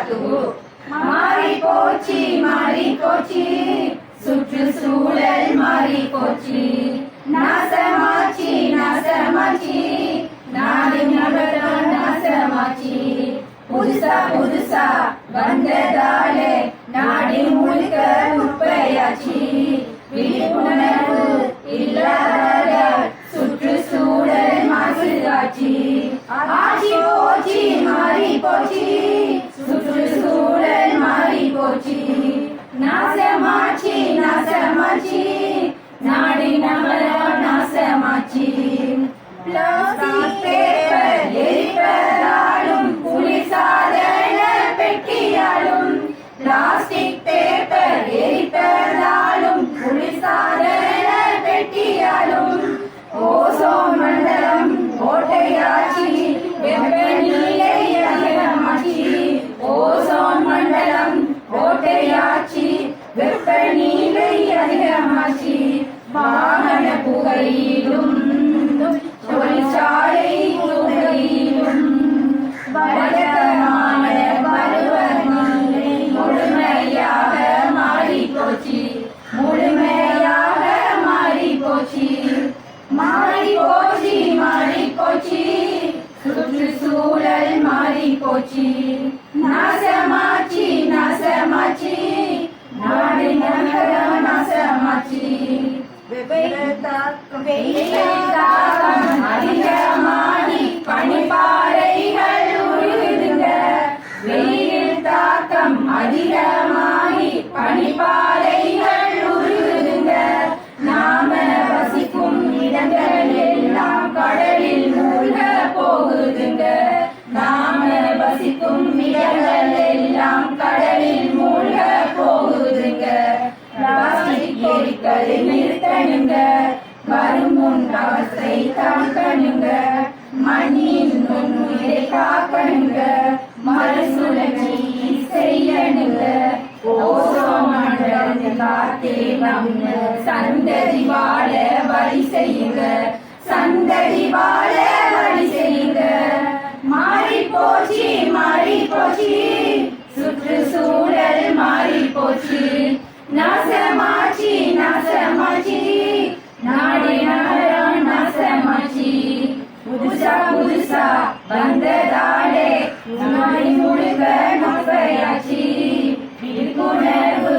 மாறி போச்சு மாறி போச்சு சுற்றுச்சூழல் மாறி போச்சு நாசமாச்சு நாசமாச்சு. நாடு நகரம் நாசமாச்சு. புதுசா புதுசா வந்ததாலே நாடு முழுக்க பெட்டியாலும் ஓசோன் மண்டலம் கோட்டையாச்சு வெப்பநிலை அதிகமாச்சு ஓசோன் மண்டலம் கோட்டையாச்சு வெப்பநிலை அதிகமாச்சு வாகன புகையிலும் தொழிற்சாலை போச்சு நாசமாச்சு நாசமாச்சு. நாடு நகரம் நாசமாச்சு. அதிகமாகி பனிப்பாறைகள் உருகுதுங்க வெயில் தாக்கம் அதிகமாகி பனிப்பாறைகள் வரும் முன் அவற்றை தடுக்கணுங்க மண்ணின் நுண்ணுயிரை காக்கணுங்க மறுசுழற்சி செய்யணுங்க. ஓசோன் காத்தே நம்ம சந்ததி வாழ வழி செய்யுங்க சந்ததி வாழ வழி செய்யுங்க. மாறி போச்சு மாறி போச்சு சுற்றுச்சூழல் மாறி போச்சு நாசமாச்சு நாசமாச்சு. ನಾಡಿನಾಳ ಮಚಿ புதுச புதுசா வந்ததாலே நாடி முழுக்க நம்பையாச்சி விழிப்புணர்வு